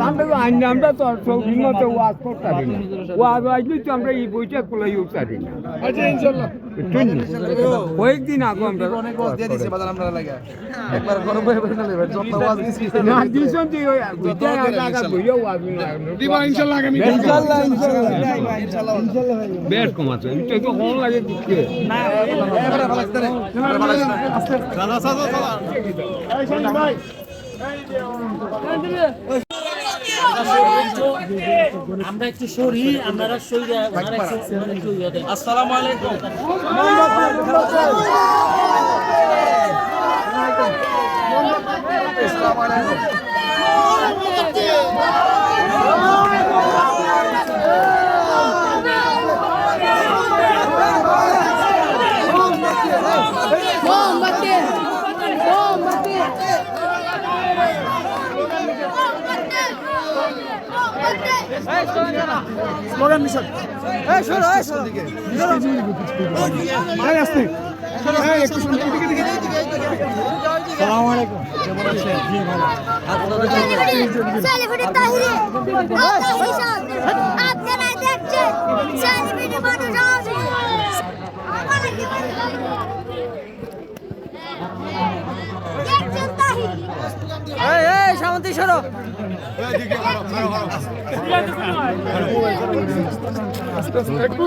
আমরা আইন আমরা তো সৌদির মতো ওয়াজ করতে পারি না ওয়াজ আসলে তো আমরা এই বইটা খোলাই উঠতে পারি না আচ্ছা কয়েকদিন আগে আমরা হয়ে বেশ কমাতো কম লাগে দিচ্ছে আমরা একটু সরি আপনারা সরি ইয়ে আলাইকুম। আসসালামু আলাইকুম মোমবাতি মোমবাতি স্লোগান মিশন এই সরো এই সরো দিকে ভাই আসতে এই একটু শুনুন দিকে দিকে সালামু আলাইকুম কেমন আছেন জি ভালো সেলিব্রিটি তাহিরি তাহিরি সাহেব আপনারা দেখছেন এই এই শান্তি সরো। একটু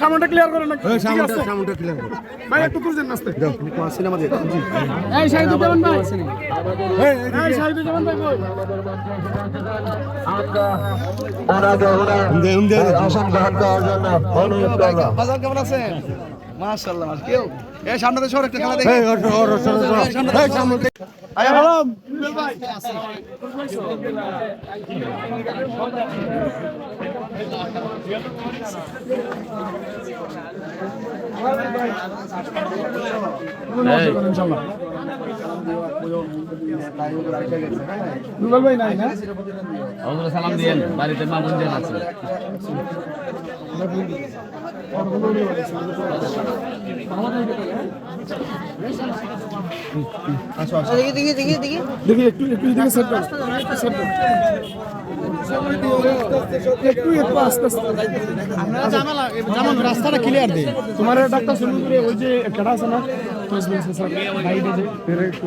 সামনটা ক্লিয়ার করেন না সামনটা সামনটা ক্লিয়ার করুন ভাই একটু তুলছেন নাস্তে সিনেমা দিয়ে এই শাহিদুল জামান ভাই। এই শাহিদুল জামান ভাই। কই? বাজার কেমন আছেন? মাশাআল্লাহ মাশ কেউ? এই সামনে সর একটা খেলা দেখি। এই সামনে আয়া ভালো ইনশাআল্লাহ নাই সালাম দিয়েন বাড়িতে মা বোন আছে দেখি দেখি দেখি দেখি একটু একটু দেখি সেট করো সেট করো একটু একটু আস্তে আস্তে রাস্তাটা ক্লিয়ার দে তোমার ডাক্তার শুনুন রে ওই যে কেডা আছে না তো ইসমেন স্যার গাইডে যে তেরে একটু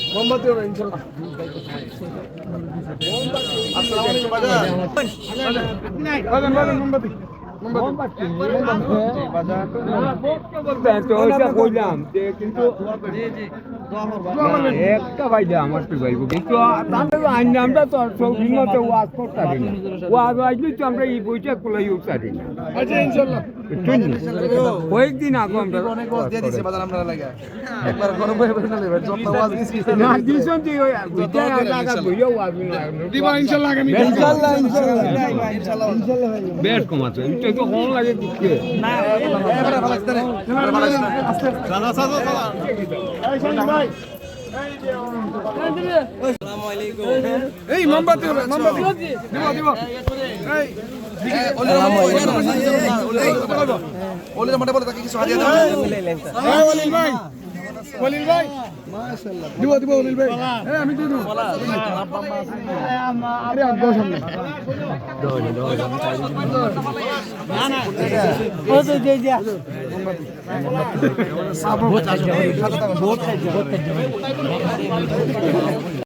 মোমবাতি। একটা আমার তো ভাইব কিন্তু আমরা তো আইন আমরা তো সৌদির মতো ওয়াজ করতে পারি না। ওয়াজ আসলে তো আমরা এই বইটা খোলাই উঠতে পারি না। আচ্ছা কয়েকদিন আগে আমরা অনেক ওয়াজ দিয়ে দিছে বাজার আমরা লাগে একবার গরম হয়ে বসে না লেবে যত ওয়াজ দিছি না দিয়েছেন তো ওই দুইটা টাকা বইয়া ওয়াজ দিবা ইনশাআল্লাহ আগামী ইনশাআল্লাহ ইনশাআল্লাহ ইনশাআল্লাহ বেশ কমাতো এটা তো কম লাগে দিচ্ছে এবারে ভালো লাগছে রে এবারে ভালো লাগছে এই ভাই এই মোমবাতি মোমবাতি দিব দিব এই ওলির মাঠে বলে তাকে কিছু হারিয়ে দেবে এই ওলিল ভাই ওলিল ভাই দিব দিব ওলিল ভাই এই আমি দিব আরে আব্বা সামনে বহুত